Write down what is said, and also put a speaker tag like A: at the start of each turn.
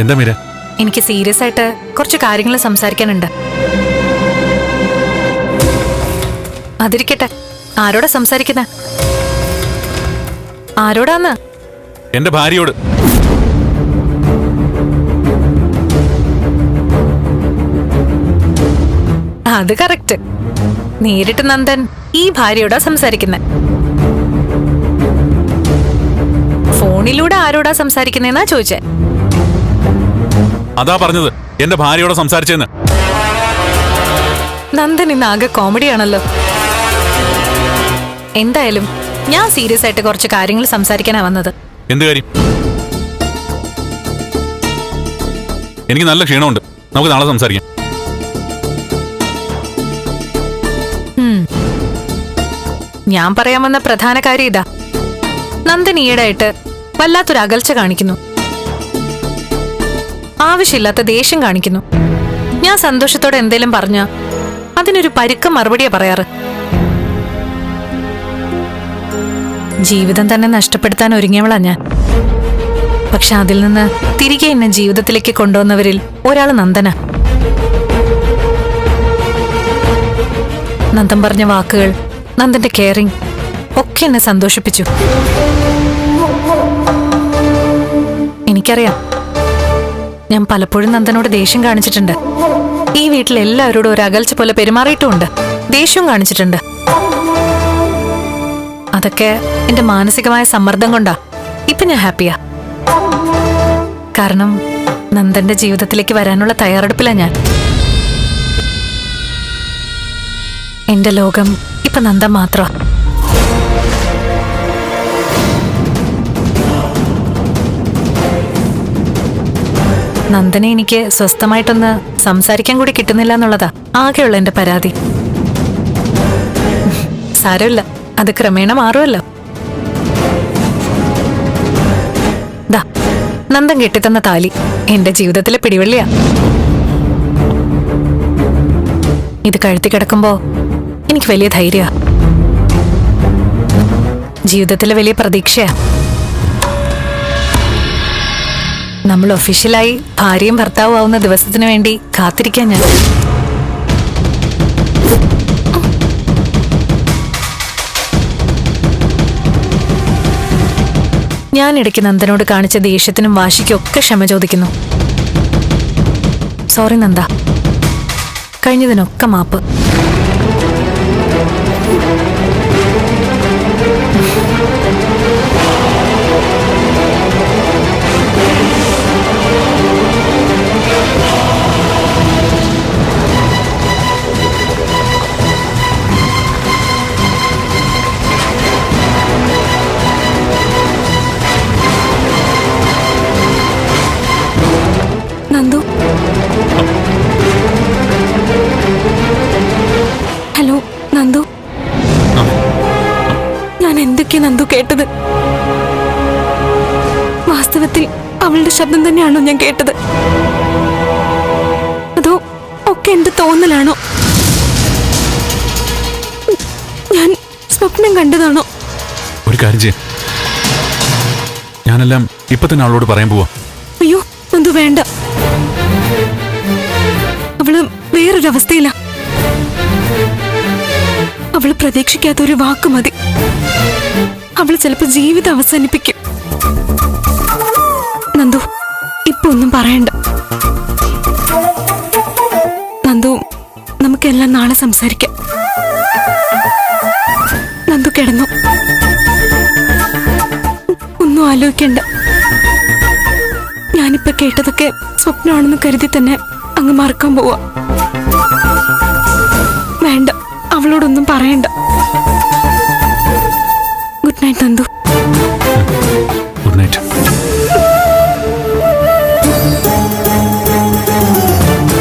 A: എന്താ മീര?
B: എനിക്ക് സീരിയസ് ആയിട്ട് കുറച്ച് കാര്യങ്ങൾ സംസാരിക്കാനുണ്ട്. അതിരിക്കട്ടെ. ആരോടാ സംസാരിക്കുന്ന? ആരോടാന്ന്?
A: എന്റെ ഭാര്യയോട്.
B: അത് കറക്റ്റ്. നേരിട്ട് നന്ദൻ ഈ ഭാര്യയോടാ സംസാരിക്കുന്നത് ഫോണിലൂടെ ആരോടാ സംസാരിക്കുന്നതെന്നാ ചോദിച്ചേ.
A: അതാ പറഞ്ഞത്. എന്റെ ഭാര്യയോട് സംസാരിച്ചെന്ന്.
B: നന്ദൻ ഇന്ന് ആകെ കോമഡി ആണല്ലോ. എന്തായാലും ഞാൻ സീരിയസ് ആയിട്ട് കുറച്ച് കാര്യങ്ങൾ സംസാരിക്കാനാ വന്നത്.
A: എന്ത് കാര്യം? എനിക്ക് നല്ല ക്ഷീണമുണ്ട്. നമുക്ക് നാളെ സംസാരിക്കാം.
B: ഞാൻ പറയാൻ വന്ന പ്രധാന കാര്യം ഇതാ. നന്ദൻ ഈയിടെയായിട്ട് വല്ലാത്തൊരു അകൽച്ച കാണിക്കുന്നു. ആവശ്യമില്ലാത്ത ദേഷ്യം കാണിക്കുന്നു. ഞാൻ സന്തോഷത്തോടെ എന്തേലും പറഞ്ഞ അതിനൊരു പരുക്ക മറുപടിയാ പറയാറ്. ജീവിതം തന്നെ നഷ്ടപ്പെടുത്താൻ ഒരുങ്ങിയവളാ ഞാൻ. പക്ഷെ അതിൽ നിന്ന് തിരികെ എന്നെ ജീവിതത്തിലേക്ക് കൊണ്ടുവന്നവരിൽ ഒരാൾ നന്ദന. നന്ദൻ പറഞ്ഞ വാക്കുകൾ നന്ദന്റെ കെയറിങ് ഒക്കെ എന്നെ സന്തോഷിപ്പിച്ചു. എനിക്കറിയാം ഞാൻ പലപ്പോഴും നന്ദനോട് ദേഷ്യം കാണിച്ചിട്ടുണ്ട്. ഈ വീട്ടിൽ എല്ലാവരോടും ഒരു അകൽച്ച പോലെ പെരുമാറിയിട്ടുമുണ്ട്. ദേഷ്യവും കാണിച്ചിട്ടുണ്ട്. അതൊക്കെ എന്റെ മാനസികമായ സമ്മർദ്ദം കൊണ്ടാ. ഇപ്പൊ ഞാൻ ഹാപ്പിയാ. കാരണം നന്ദന്റെ ജീവിതത്തിലേക്ക് വരാനുള്ള തയ്യാറെടുപ്പിലാ ഞാൻ. എന്റെ ലോകം ഇപ്പൊ നന്ദൻ മാത്ര. നന്ദനെ എനിക്ക് സ്വസ്ഥമായിട്ടൊന്ന് സംസാരിക്കാൻ കൂടി കിട്ടുന്നില്ല എന്നുള്ളതാ. ആകെയുള്ള എന്റെ പരാതി. സാരമില്ല. അത് ക്രമേണ മാറുമല്ലോ. ദാ നന്ദൻ കെട്ടിത്തന്ന താലി എന്റെ ജീവിതത്തിലെ പിടിവള്ളിയാ. ഇത് കഴുത്തി കിടക്കുമ്പോ എനിക്ക് വലിയ ധൈര്യ. ജീവിതത്തിലെ വലിയ പ്രതീക്ഷയാ. നമ്മൾ ഒഫീഷ്യലായി ഭാര്യയും ഭർത്താവും ആവുന്ന ദിവസത്തിന് വേണ്ടി കാത്തിരിക്കാൻ ഞാൻ ഞാൻ ഇടയ്ക്ക് നന്ദനോട് കാണിച്ച ദേഷ്യത്തിനും വാശിക്കും ഒക്കെ ക്ഷമ ചോദിക്കുന്നു. സോറി നന്ദ. കഴിഞ്ഞതിനൊക്കെ മാപ്പ്.
C: നന്ദു ഹലോ നന്ദു. ഞാൻ എന്തൊക്കെയാ നന്ദു കേട്ടത്? വാസ്തവത്തിൽ അവളുടെ ശബ്ദം തന്നെയാണോ ഞാൻ കേട്ടത്? അതോ ഒക്കെ എന്റെ തോന്നലാണോ? ഞാൻ സ്വപ്നം കണ്ടതാണോ?
A: ഒരു കാര്യം ചെയ്യാം. ഞാനെല്ലാം ഇപ്പൊ തന്നെ അവളോട് പറയാൻ പോവാ.
C: അയ്യോ എന്തു വേണ്ട. വേറൊരവസ്ഥയില അവൾ പ്രതീക്ഷിക്കാത്ത ഒരു വാക്ക് മതി. അവൾ ചിലപ്പോ ജീവിതം അവസാനിപ്പിക്കും. നന്ദു ഇപ്പൊ ഒന്നും പറയണ്ട. നന്ദു നമുക്കെല്ലാം നാളെ സംസാരിക്കാം. നന്ദു കിടന്നു. ഒന്നും ആലോചിക്കണ്ട. ഞാനിപ്പോ കേട്ടതൊക്കെ സ്വപ്നമാണെന്ന് കരുതി തന്നെ അങ്ങ് മറക്കാൻ പോവാ. അവളോടൊന്നും പറയണ്ട.